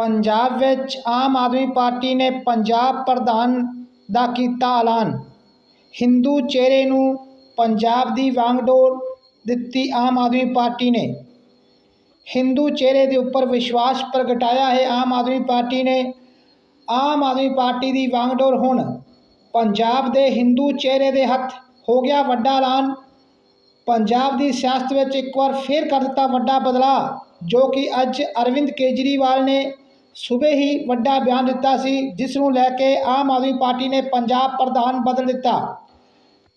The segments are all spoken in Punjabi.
ਪੰਜਾਬ ਵਿੱਚ ਆਮ ਆਦਮੀ ਪਾਰਟੀ ਨੇ ਪੰਜਾਬ ਪ੍ਰਧਾਨ ਦਾ ਕੀਤਾ ਐਲਾਨ। ਹਿੰਦੂ ਚਿਹਰੇ ਨੂੰ ਪੰਜਾਬ ਦੀ ਵਾਂਗਡੋਰ ਦਿੱਤੀ ਆਮ ਆਦਮੀ ਪਾਰਟੀ ਨੇ। ਹਿੰਦੂ ਚਿਹਰੇ ਦੇ ਉੱਪਰ ਵਿਸ਼ਵਾਸ ਪ੍ਰਗਟਾਇਆ ਹੈ ਆਮ ਆਦਮੀ ਪਾਰਟੀ ਨੇ। ਆਮ ਆਦਮੀ ਪਾਰਟੀ ਦੀ ਵਾਂਗਡੋਰ ਹੁਣ ਪੰਜਾਬ ਦੇ ਹਿੰਦੂ ਚਿਹਰੇ ਦੇ ਹੱਥ ਹੋ ਗਿਆ ਵੱਡਾ ਐਲਾਨ। ਪੰਜਾਬ ਦੀ ਸਿਆਸਤ ਵਿੱਚ ਇੱਕ ਵਾਰ ਫੇਰ ਕਰ ਦਿੱਤਾ ਵੱਡਾ ਬਦਲਾਅ, ਜੋ ਕਿ ਅੱਜ ਅਰਵਿੰਦ ਕੇਜਰੀਵਾਲ ਨੇ ਸਵੇਰੇ ਹੀ ਵੱਡਾ ਬਿਆਨ ਦਿੱਤਾ ਸੀ, ਜਿਸ ਨੂੰ ਲੈ ਕੇ ਆਮ ਆਦਮੀ ਪਾਰਟੀ ਨੇ ਪੰਜਾਬ ਪ੍ਰਧਾਨ ਬਦਲ ਦਿੱਤਾ।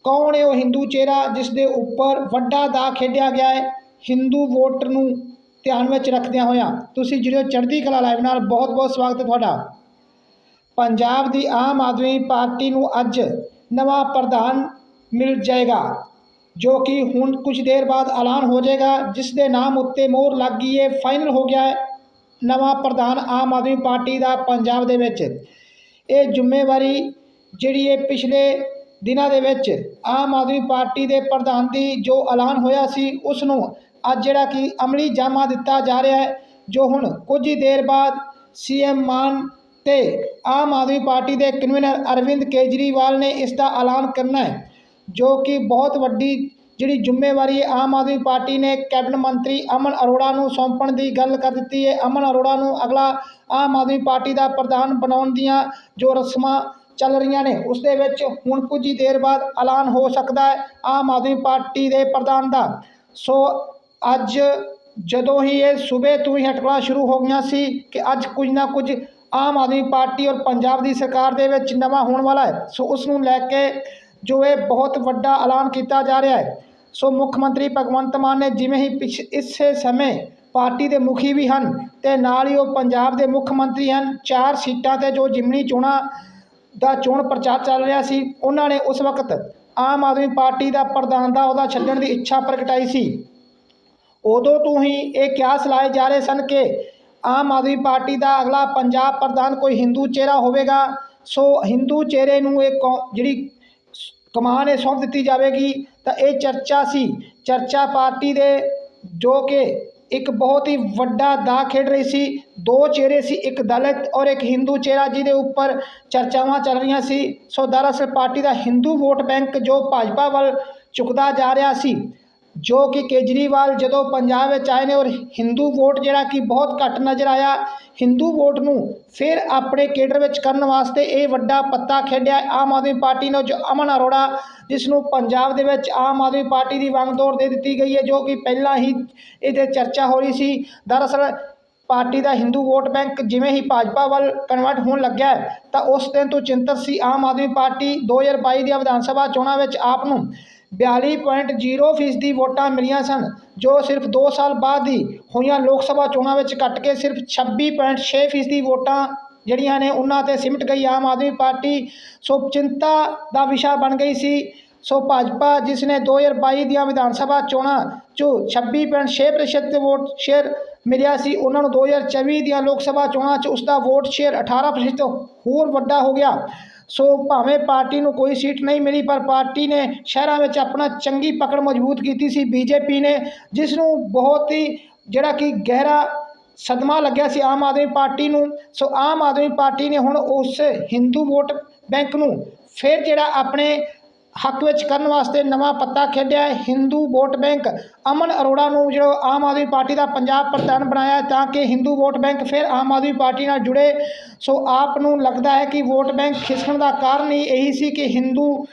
ਕੌਣ ਹੈ ਉਹ ਹਿੰਦੂ ਚਿਹਰਾ ਜਿਸ ਦੇ ਉੱਪਰ ਵੱਡਾ ਦਾ ਖੇਡਿਆ ਗਿਆ ਹੈ? ਹਿੰਦੂ ਵੋਟਰ ਨੂੰ ਧਿਆਨ ਵਿੱਚ ਰੱਖਦਿਆਂ ਹੋਇਆਂ। ਤੁਸੀਂ ਜਿਹੜੇ ਚੜ੍ਹਦੀ ਕਲਾ ਲਾਈਵ ਨਾਲ। ਬਹੁਤ ਬਹੁਤ ਸਵਾਗਤ ਹੈ ਤੁਹਾਡਾ। ਪੰਜਾਬ ਦੀ ਆਮ ਆਦਮੀ ਪਾਰਟੀ ਨੂੰ ਅੱਜ ਨਵਾਂ ਪ੍ਰਧਾਨ ਮਿਲ ਜਾਏਗਾ, ਜੋ ਕਿ ਹੁਣ ਕੁਝ ਦੇਰ ਬਾਅਦ ਐਲਾਨ ਹੋ ਜਾਏਗਾ, ਜਿਸ ਦੇ ਨਾਮ ਉੱਤੇ ਮੋਹਰ ਲੱਗ ਗਈ ਹੈ, ਫਾਈਨਲ ਹੋ ਗਿਆ ਹੈ। ਨਵਾਂ ਪ੍ਰਧਾਨ ਆਮ ਆਦਮੀ ਪਾਰਟੀ ਦਾ ਪੰਜਾਬ ਦੇ ਵਿੱਚ। ਇਹ ਜ਼ਿੰਮੇਵਾਰੀ ਜਿਹੜੀ ਇਹ ਪਿਛਲੇ ਦਿਨਾਂ ਦੇ ਵਿੱਚ ਆਮ ਆਦਮੀ ਪਾਰਟੀ ਦੇ ਪ੍ਰਧਾਨ ਦੀ ਜੋ ਐਲਾਨ ਹੋਇਆ ਸੀ ਉਸ ਨੂੰ ਅੱਜ ਜਿਹੜਾ ਕਿ ਅਮਲੀ ਜਾਮਾ ਦਿੱਤਾ ਜਾ ਰਿਹਾ ਹੈ, ਜੋ ਹੁਣ ਕੁਝ ਹੀ ਦੇਰ ਬਾਅਦ ਸੀਐਮ ਮਾਨ ਤੇ ਆਮ ਆਦਮੀ ਪਾਰਟੀ ਦੇ ਕਨਵੀਨਰ ਅਰਵਿੰਦ ਕੇਜਰੀਵਾਲ ਨੇ ਇਸ ਦਾ ਐਲਾਨ ਕਰਨਾ ਹੈ, ਜੋ ਕਿ ਬਹੁਤ ਵੱਡੀ ਜਿਹੜੀ ਜ਼ਿੰਮੇਵਾਰੀ ਆਮ ਆਦਮੀ ਪਾਰਟੀ ਨੇ ਕੈਬਨਿਟ ਮੰਤਰੀ ਅਮਨ ਅਰੋੜਾ ਨੂੰ ਸੌਂਪਣ ਦੀ ਗੱਲ ਕਰ ਦਿੱਤੀ ਹੈ। ਅਮਨ ਅਰੋੜਾ ਨੂੰ ਅਗਲਾ ਆਮ ਆਦਮੀ ਪਾਰਟੀ ਦਾ ਪ੍ਰਧਾਨ ਬਣਾਉਣ ਦੀਆਂ ਜੋ ਰਸਮਾਂ ਚੱਲ ਰਹੀਆਂ ਨੇ, ਉਸ ਦੇ ਵਿੱਚ ਹੁਣ ਕੁਝ ਹੀ ਦੇਰ ਬਾਅਦ ਐਲਾਨ ਹੋ ਸਕਦਾ ਹੈ ਆਮ ਆਦਮੀ ਪਾਰਟੀ ਦੇ ਪ੍ਰਧਾਨ ਦਾ। ਸੋ ਅੱਜ ਜਦੋਂ ਹੀ ਇਹ ਸੂਬੇ ਤੋਂ ਹੀ ਹਟਕਲਾਂ ਸ਼ੁਰੂ ਹੋ ਗਈਆਂ ਸੀ ਕਿ ਅੱਜ ਕੁਝ ਨਾ ਕੁਝ ਆਮ ਆਦਮੀ ਪਾਰਟੀ ਔਰ ਪੰਜਾਬ ਦੀ ਸਰਕਾਰ ਦੇ ਵਿੱਚ ਨਵਾਂ ਹੋਣ ਵਾਲਾ ਹੈ, ਸੋ ਉਸ ਨੂੰ ਲੈ ਕੇ ਜੋ ਇਹ ਬਹੁਤ ਵੱਡਾ ਐਲਾਨ ਕੀਤਾ ਜਾ ਰਿਹਾ ਹੈ ਸੋ ਮੁੱਖ ਮੰਤਰੀ ਭਗਵੰਤ ਮਾਨ ਨੇ ਜਿਵੇਂ ਹੀ ਪਿਛ, ਇਸੇ ਸਮੇਂ ਪਾਰਟੀ ਦੇ ਮੁਖੀ ਵੀ ਹਨ ਤੇ ਨਾਲ ਹੀ ਉਹ ਪੰਜਾਬ ਦੇ ਮੁੱਖ ਮੰਤਰੀ ਹਨ, ਚਾਰ ਸੀਟਾਂ ਤੇ ਜੋ ਜਿਮਨੀ ਚੋਣਾਂ ਦਾ ਚੋਣ ਪ੍ਰਚਾਰ ਚੱਲ ਰਿਹਾ ਸੀ, ਉਹਨਾਂ ਨੇ ਉਸ ਵਕਤ ਆਮ ਆਦਮੀ ਪਾਰਟੀ ਦਾ ਪ੍ਰਧਾਨ ਦਾ ਉਹਦਾ ਛੱਡਣ ਦੀ ਇੱਛਾ ਪ੍ਰਗਟਾਈ ਸੀ। ਉਦੋਂ ਤੋਂ ਹੀ ਇਹ ਕਿਆਸ ਲਾਏ ਜਾ ਰਹੇ ਸਨ ਕਿ ਆਮ ਆਦਮੀ ਪਾਰਟੀ ਦਾ ਅਗਲਾ ਪੰਜਾਬ ਪ੍ਰਧਾਨ ਕੋਈ ਹਿੰਦੂ ਚਿਹਰਾ ਹੋਵੇਗਾ। ਸੋ ਹਿੰਦੂ ਚਿਹਰੇ ਨੂੰ ਇਹ ਕੌ- ਜਿਹੜੀ ਕਮਾਨ ਇਹ ਸੌਂਪ ਦਿੱਤੀ ਜਾਵੇਗੀ। ਤਾਂ ਇਹ ਚਰਚਾ ਸੀ। ਚਰਚਾ ਪਾਰਟੀ ਦੇ ਜੋ ਕਿ ਇੱਕ ਬਹੁਤ ਹੀ ਵੱਡਾ ਦਾ ਖੇਡ ਰਹੀ ਸੀ। ਦੋ ਚਿਹਰੇ ਸੀ, ਇੱਕ ਦਲਿਤ ਔਰ ਇੱਕ ਹਿੰਦੂ ਚਿਹਰਾ ਜਿਹਦੇ ਉੱਪਰ ਚਰਚਾਵਾਂ ਚੱਲ ਰਹੀਆਂ ਸੀ। ਸੋ ਦਰਅਸਲ ਪਾਰਟੀ ਦਾ ਹਿੰਦੂ ਵੋਟ ਬੈਂਕ ਜੋ ਭਾਜਪਾ ਵੱਲ ਝੁਕਦਾ ਜਾ ਰਿਹਾ ਸੀ। ਜੋ ਕਿ ਕੇਜਰੀਵਾਲ ਜਦੋਂ ਪੰਜਾਬ ਵਿੱਚ ਆਏ ਨੇ ਔਰ ਹਿੰਦੂ ਵੋਟ ਜਿਹੜਾ ਕਿ ਬਹੁਤ ਘੱਟ ਨਜ਼ਰ ਆਇਆ, ਹਿੰਦੂ ਵੋਟ ਨੂੰ ਫਿਰ ਆਪਣੇ ਕੇਡਰ ਵਿੱਚ ਕਰਨ ਵਾਸਤੇ ਇਹ ਵੱਡਾ ਪੱਤਾ ਖੇਡਿਆ ਆਮ ਆਦਮੀ ਪਾਰਟੀ ਨੇ ਜੋ ਅਮਨ ਅਰੋੜਾ ਜਿਸ ਨੂੰ ਪੰਜਾਬ ਦੇ ਵਿੱਚ ਆਮ ਆਦਮੀ ਪਾਰਟੀ ਦੀ ਵਾਂਗ ਵਾਂਗਡੋਰ ਦੇ ਦਿੱਤੀ ਗਈ ਹੈ, ਜੋ ਕਿ ਪਹਿਲਾਂ ਹੀ ਇਹਦੇ ਚਰਚਾ ਹੋ ਰਹੀ ਸੀ। ਦਰਅਸਲ ਪਾਰਟੀ ਦਾ ਹਿੰਦੂ ਵੋਟ ਬੈਂਕ ਜਿਵੇਂ ਹੀ ਭਾਜਪਾ ਵੱਲ ਕਨਵਰਟ ਹੋਣ ਲੱਗਿਆ, ਤਾਂ ਉਸ ਦਿਨ ਤੋਂ ਚਿੰਤਤ ਸੀ ਆਮ ਆਦਮੀ ਪਾਰਟੀ। 2022 ਦੀਆਂ ਵਿਧਾਨ ਸਭਾ ਚੋਣਾਂ ਵਿੱਚ ਆਪ ਨੂੰ 42.0 ਫੀਸਦੀ ਵੋਟਾਂ ਮਿਲੀਆਂ ਸਨ, ਜੋ ਸਿਰਫ 2 ਸਾਲ ਬਾਅਦ ਹੀ ਹੋਈਆਂ ਲੋਕ ਸਭਾ ਚੋਣਾਂ ਵਿੱਚ ਘਟ ਕੇ ਸਿਰਫ 26.6 ਫੀਸਦੀ ਵੋਟਾਂ ਜਿਹੜੀਆਂ ਨੇ ਉਹਨਾਂ ਤੇ ਸਿਮਟ ਗਈ। ਆਮ ਆਦਮੀ ਪਾਰਟੀ ਸੋ ਚਿੰਤਾ ਦਾ ਵਿਸ਼ਾ ਬਣ ਗਈ ਸੀ। ਸੋ ਭਾਜਪਾ, ਜਿਸ ਨੇ 2022 ਦੀਆਂ ਵਿਧਾਨ ਸਭਾ ਚੋਣਾਂ 'ਚੋਂ 26.6% ਦੇ ਵੋਟ ਸ਼ੇਅਰ ਮਿਲਿਆ ਸੀ, ਉਹਨਾਂ ਨੂੰ 2024 ਦੀਆਂ ਲੋਕ ਸਭਾ ਚੋਣਾਂ 'ਚ ਉਸ ਦਾ ਵੋਟ ਸ਼ੇਅਰ 18% ਤੋਂ ਹੋਰ ਵੱਡਾ ਹੋ ਗਿਆ। ਸੋ ਭਾਵੇਂ ਪਾਰਟੀ ਨੂੰ ਕੋਈ ਸੀਟ ਨਹੀਂ ਮਿਲੀ, ਪਰ ਪਾਰਟੀ ਨੇ ਸ਼ਹਿਰਾਂ ਵਿੱਚ ਆਪਣਾ ਚੰਗੀ ਪਕੜ ਮਜ਼ਬੂਤ ਕੀਤੀ ਸੀ, ਬੀਜੇਪੀ ਨੇ ਜਿਸ ਨੂੰ ਬਹੁਤ ਹੀ ਜਿਹੜਾ ਕਿ ਗਹਿਰਾ ਸਦਮਾ ਲੱਗਿਆ ਸੀ ਆਮ ਆਦਮੀ ਪਾਰਟੀ ਨੂੰ। ਸੋ ਆਮ ਆਦਮੀ ਪਾਰਟੀ ਨੇ ਹੁਣ ਉਸ ਹਿੰਦੂ ਵੋਟ ਬੈਂਕ ਨੂੰ ਫਿਰ ਜਿਹੜਾ ਆਪਣੇ ਹੱਕ ਵਿੱਚ ਕਰਨ ਵਾਸਤੇ ਨਵਾਂ ਪੱਤਾ ਖੇਡਿਆ ਹਿੰਦੂ ਵੋਟ ਬੈਂਕ ਅਮਨ ਅਰੋੜਾ ਨੂੰ ਜਿਹੜਾ ਆਮ ਆਦਮੀ ਪਾਰਟੀ ਦਾ ਪੰਜਾਬ ਪ੍ਰਧਾਨ ਬਣਾਇਆ ਤਾਂ ਕਿ ਹਿੰਦੂ ਵੋਟ ਬੈਂਕ ਫਿਰ ਆਮ ਆਦਮੀ ਪਾਰਟੀ ਨਾਲ ਜੁੜੇ। ਸੋ ਆਪ ਨੂੰ ਲੱਗਦਾ ਹੈ ਕਿ ਵੋਟ ਬੈਂਕ ਖਿਸਕਣ ਦਾ ਕਾਰਨ ਹੀ ਇਹੀ ਸੀ ਕਿ ਹਿੰਦੂ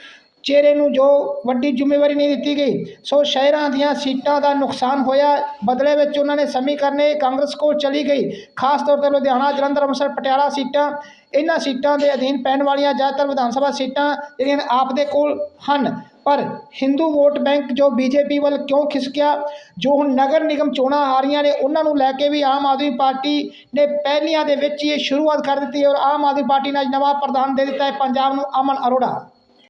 ਚਿਹਰੇ ਨੂੰ ਜੋ ਵੱਡੀ ਜ਼ਿੰਮੇਵਾਰੀ ਨਹੀਂ ਦਿੱਤੀ ਗਈ, ਸੋ ਸ਼ਹਿਰਾਂ ਦੀਆਂ ਸੀਟਾਂ ਦਾ ਨੁਕਸਾਨ ਹੋਇਆ। ਬਦਲੇ ਵਿੱਚ ਉਹਨਾਂ ਨੇ ਸਮੀਕਰਨੇ ਕਾਂਗਰਸ ਕੋਲ ਚਲੀ ਗਈ। ਖਾਸ ਤੌਰ ਤੇ ਲੁਧਿਆਣਾ, ਜਲੰਧਰ, ਅੰਮ੍ਰਿਤਸਰ, ਪਟਿਆਲਾ ਸੀਟਾਂ। ਇਹਨਾਂ ਸੀਟਾਂ ਦੇ ਅਧੀਨ ਪੈਣ ਵਾਲੀਆਂ ਜ਼ਿਆਦਾਤਰ ਵਿਧਾਨ ਸਭਾ ਸੀਟਾਂ ਜਿਹੜੀਆਂ ਆਪ ਦੇ ਕੋਲ ਹਨ। ਪਰ ਹਿੰਦੂ ਵੋਟ ਬੈਂਕ ਜੋ ਬੀਜੇਪੀ ਵੱਲ ਕਿਉਂ ਖਿਸਕਿਆ? ਜੋ ਹੁਣ ਨਗਰ ਨਿਗਮ ਚੋਣਾਂ ਆ ਰਹੀਆਂ ਨੇ, ਉਹਨਾਂ ਨੂੰ ਲੈ ਕੇ ਵੀ ਆਮ ਆਦਮੀ ਪਾਰਟੀ ਨੇ ਪਹਿਲੀਆਂ ਦੇ ਵਿੱਚ ਹੀ ਇਹ ਸ਼ੁਰੂਆਤ ਕਰ ਦਿੱਤੀ ਔਰ ਆਮ ਆਦਮੀ ਪਾਰਟੀ ਨੇ ਅੱਜ ਨਵਾਂ ਪ੍ਰਧਾਨ ਦੇ ਦਿੱਤਾ ਹੈ। ਪੰਜਾਬ ਨੂੰ ਅਮਨ ਅਰੋੜਾ।